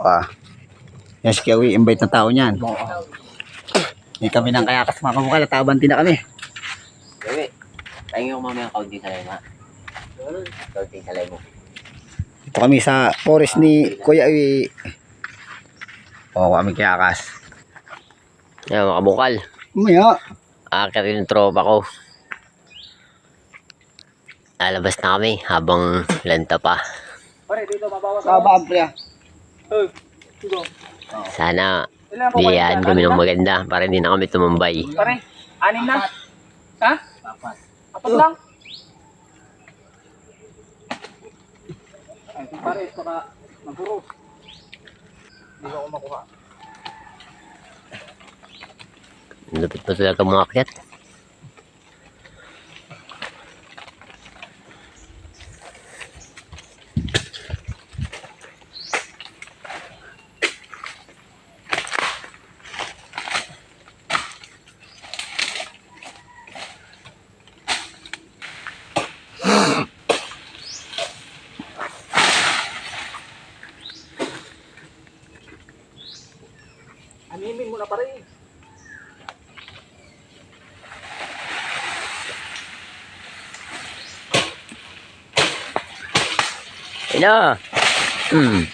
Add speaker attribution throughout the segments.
Speaker 1: Ah. Yan si Kiawi, invite na tao niyan. Hindi kami nang kayakas mga kamukha, natabanti na kami.
Speaker 2: Gabi. Tayo yung mamaya kaunti sa lema. Kaunti sa lema.
Speaker 1: Ito kami sa forest ni Kuya Iwi. Oo, kami kayakas.
Speaker 2: Yan mga bukal.
Speaker 1: Umaya.
Speaker 2: Akit yung tropa ko. Lalabas na kami habang lanta pa.
Speaker 1: Saba, amplia.
Speaker 2: Sana biyaan kami ng maganda para hindi na kami tumambay.
Speaker 3: Pare, anin na? Ha? Apat lang? Ay, kung pare, baka maguro. Hindi ko ako makuha.
Speaker 2: Lupit pa talaga mga akyat.
Speaker 3: Animin mo na pare.
Speaker 2: Ina! Hmm.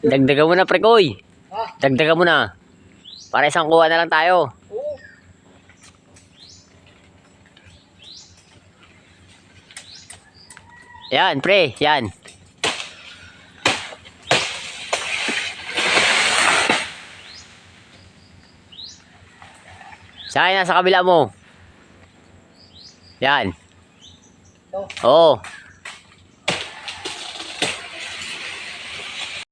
Speaker 2: Dagdagan mo na, prekoy. Dagdagan mo na. Para isang kuha na lang tayo. Yan, pre. Yan. Saan na sa kabila mo? Yan. Oo.